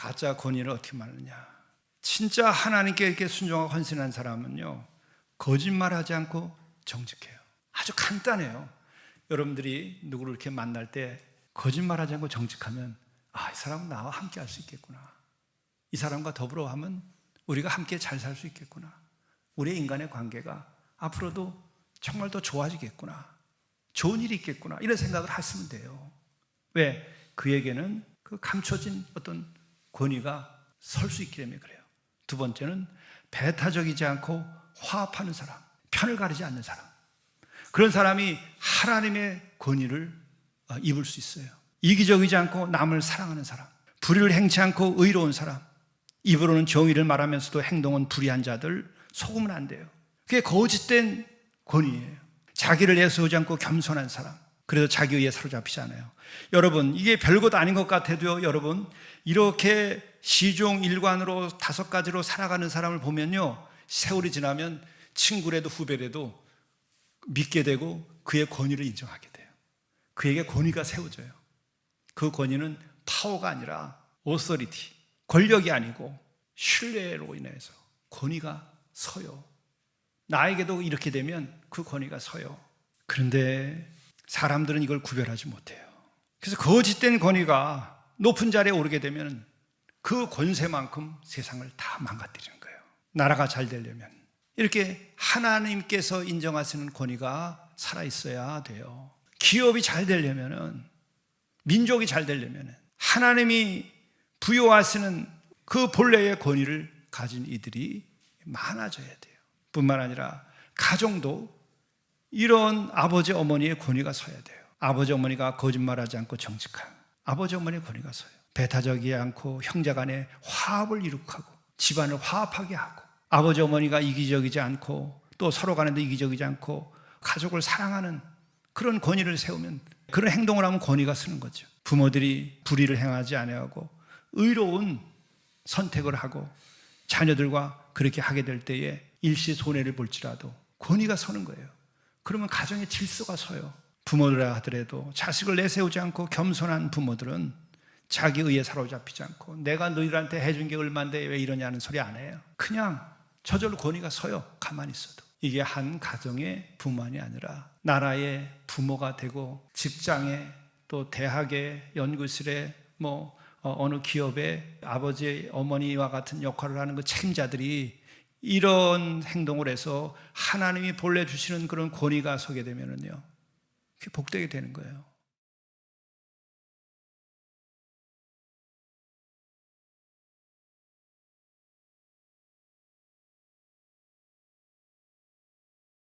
가짜 권위를 어떻게 말하느냐? 진짜 하나님께 이렇게 순종하고 헌신한 사람은요, 거짓말하지 않고 정직해요. 아주 간단해요. 여러분들이 누구를 이렇게 만날 때 거짓말하지 않고 정직하면 아, 이 사람은 나와 함께 할 수 있겠구나. 이 사람과 더불어 하면 우리가 함께 잘 살 수 있겠구나. 우리의 인간의 관계가 앞으로도 정말 더 좋아지겠구나. 좋은 일이 있겠구나. 이런 생각을 하시면 돼요. 왜? 그에게는 그 감춰진 어떤 권위가 설 수 있기 때문에 그래요. 두 번째는 배타적이지 않고 화합하는 사람, 편을 가리지 않는 사람. 그런 사람이 하나님의 권위를 어, 입을 수 있어요. 이기적이지 않고 남을 사랑하는 사람, 불의를 행치 않고 의로운 사람, 입으로는 정의를 말하면서도 행동은 불의한 자들 속으면 안 돼요. 그게 거짓된 권위예요. 자기를 내세우지 않고 겸손한 사람. 그래도 자기 의에 사로잡히지 않아요. 여러분, 이게 별것 아닌 것 같아도요, 여러분, 이렇게 시종 일관으로 다섯 가지로 살아가는 사람을 보면요, 세월이 지나면 친구래도 후배래도 믿게 되고 그의 권위를 인정하게 돼요. 그에게 권위가 세워져요. 그 권위는 파워가 아니라 오서리티, 권력이 아니고 신뢰로 인해서 권위가 서요. 나에게도 이렇게 되면 그 권위가 서요. 그런데 사람들은 이걸 구별하지 못해요. 그래서 거짓된 권위가 높은 자리에 오르게 되면 그 권세만큼 세상을 다 망가뜨리는 거예요. 나라가 잘 되려면 이렇게 하나님께서 인정하시는 권위가 살아 있어야 돼요. 기업이 잘 되려면은 민족이 잘 되려면은 하나님이 부여하시는 그 본래의 권위를 가진 이들이 많아져야 돼요. 뿐만 아니라 가정도 이런 아버지 어머니의 권위가 서야 돼요. 아버지 어머니가 거짓말하지 않고 정직한 아버지 어머니의 권위가 서요. 배타적이지 않고 형제 간에 화합을 이룩하고 집안을 화합하게 하고 아버지 어머니가 이기적이지 않고 또 서로 간에도 이기적이지 않고 가족을 사랑하는 그런 권위를 세우면 그런 행동을 하면 권위가 쓰는 거죠. 부모들이 불의를 행하지 아니하고 의로운 선택을 하고 자녀들과 그렇게 하게 될 때에 일시 손해를 볼지라도 권위가 서는 거예요. 그러면 가정의 질서가 서요. 부모들아 하더라도 자식을 내세우지 않고 겸손한 부모들은 자기 의에 사로잡히지 않고 내가 너희들한테 해준 게 얼만데 왜 이러냐는 소리 안 해요. 그냥 저절로 권위가 서요. 가만히 있어도. 이게 한 가정의 부모만이 아니라 나라의 부모가 되고 직장에 또 대학에 연구실에 뭐 어, 어느 기업에 아버지 어머니와 같은 역할을 하는 그 책임자들이 이런 행동을 해서 하나님이 본래 주시는 그런 권위가 서게 되면은요. 복되게 되는 거예요.